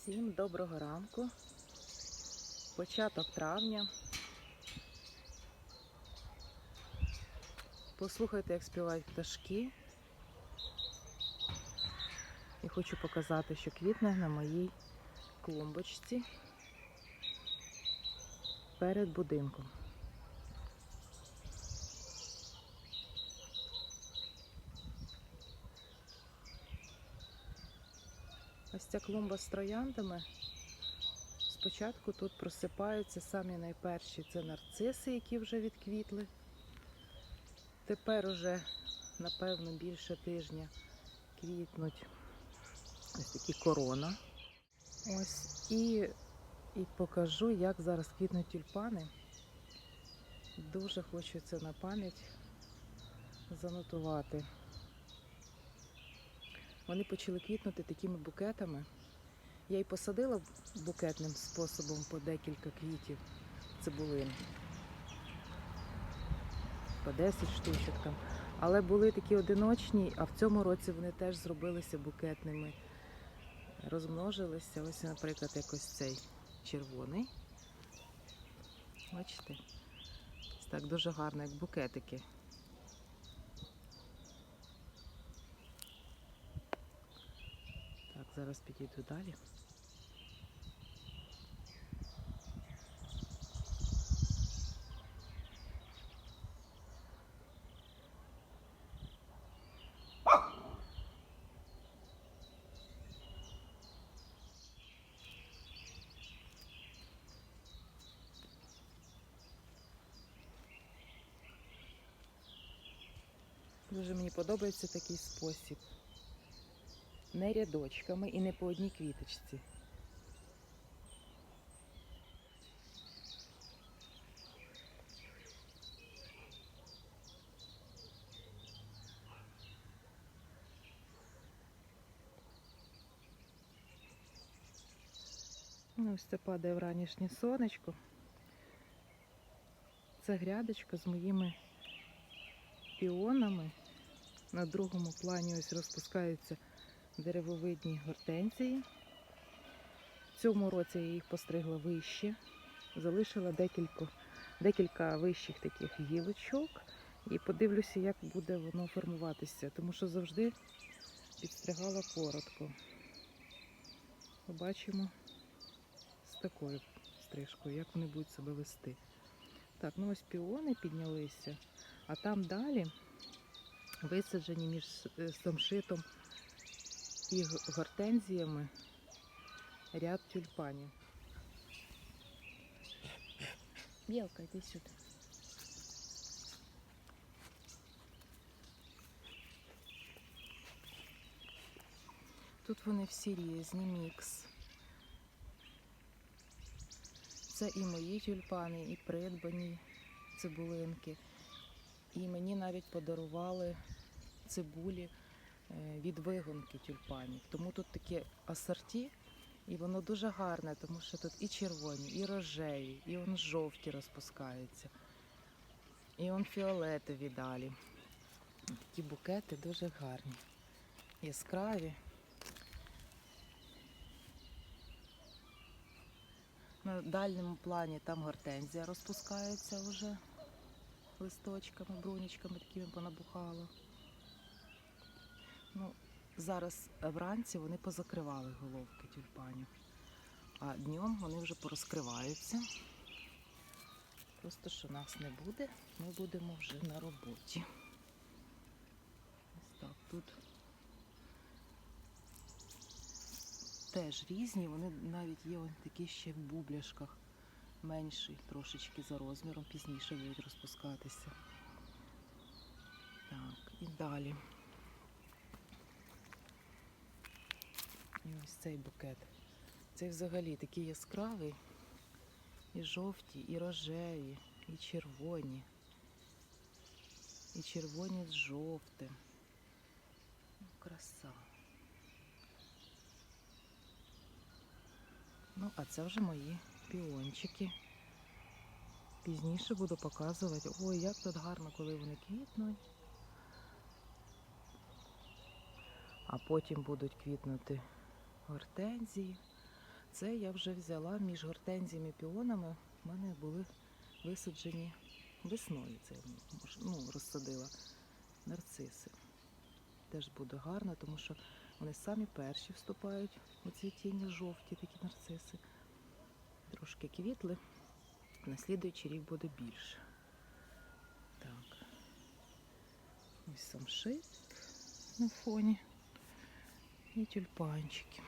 Всім доброго ранку. Початок травня. Послухайте, як співають пташки. І хочу показати, що квітне на моїй клумбочці перед будинком. Ось ця клумба з трояндами. Спочатку тут просипаються самі найперші це нарциси, які вже відквітли. Тепер уже, напевно, більше тижня квітнуть ось такі корона. Ось і, і покажу, як зараз квітнуть тюльпани. Дуже хочу це на пам'ять занотувати. Вони почали квітнути такими букетами. Я й посадила букетним способом по декілька квітів цибулин. По 10 штучок там. Але були такі одиночні, а в цьому році вони теж зробилися букетними. Розмножилися. Ось, наприклад, якось цей червоний. Бачите? Ось так дуже гарно, як букетики. Так, зараз підійду далі. Дуже мені подобається такий спосіб. Не рядочками і не по одній квіточці. Ну, Ось це падає вранішнє сонечко. Це грядочка з моїми піонами. На другому плані ось розпускаються деревовидні гортензії. В цьому році я їх постригла вище. Залишила декілька, декілька вищих таких гілочок. І подивлюся, як буде воно формуватися, тому що завжди підстригала коротко. Побачимо з такою стрижкою, як вони будуть себе вести. Так, ну ось піони піднялися, а там далі висаджені між е, самшитом і гортензіями ряд тюльпанів. Білка, йди сюди. Тут вони всі різні, мікс. Це і мої тюльпани, і придбані цибулинки. І мені навіть подарували цибулі від вигонки тюльпанів. Тому тут таке асорті, і воно дуже гарне, тому що тут і червоні, і рожеві, і он жовті розпускаються, і он фіолетові далі. Такі букети дуже гарні, яскраві. На дальньому плані там гортензія розпускається вже листочками, брунічками такими понабухало. Ну, зараз вранці вони позакривали головки тюльпанів, а днем вони вже порозкриваються. Просто що нас не буде, ми будемо вже на роботі. Ось так тут теж різні, вони навіть є ось такі ще в бубляшках менший трошечки за розміром, пізніше будуть розпускатися. Так, і далі. Ось цей букет. Цей взагалі такий яскравий. І жовті, і рожеві, і червоні. І червоні з жовтим. Ну, краса. Ну, а це вже мої піончики. Пізніше буду показувати. Ой, як тут гарно, коли вони квітнуть. А потім будуть квітнути гортензії. Це я вже взяла між гортензіями і піонами. У мене були висаджені весною. Це ну, розсадила нарциси. Теж буде гарно, тому що вони самі перші вступають у цвітіння жовті такі нарциси. Трошки квітли. На слідуючий рік буде більше. Так. Ось самшит на фоні. І тюльпанчики.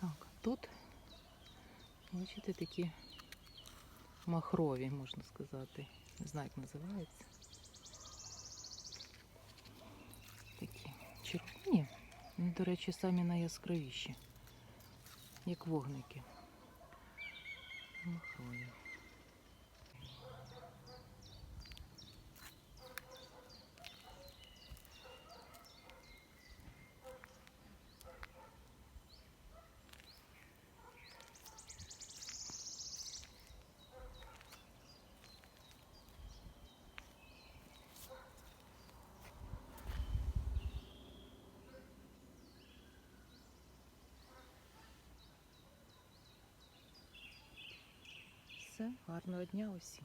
Так, тут, бачите, такі махрові, можна сказати. Не знаю, як називається. Такі червоні. До речі, самі найяскравіші, як вогники. Махрові. Все, гарного дня усім.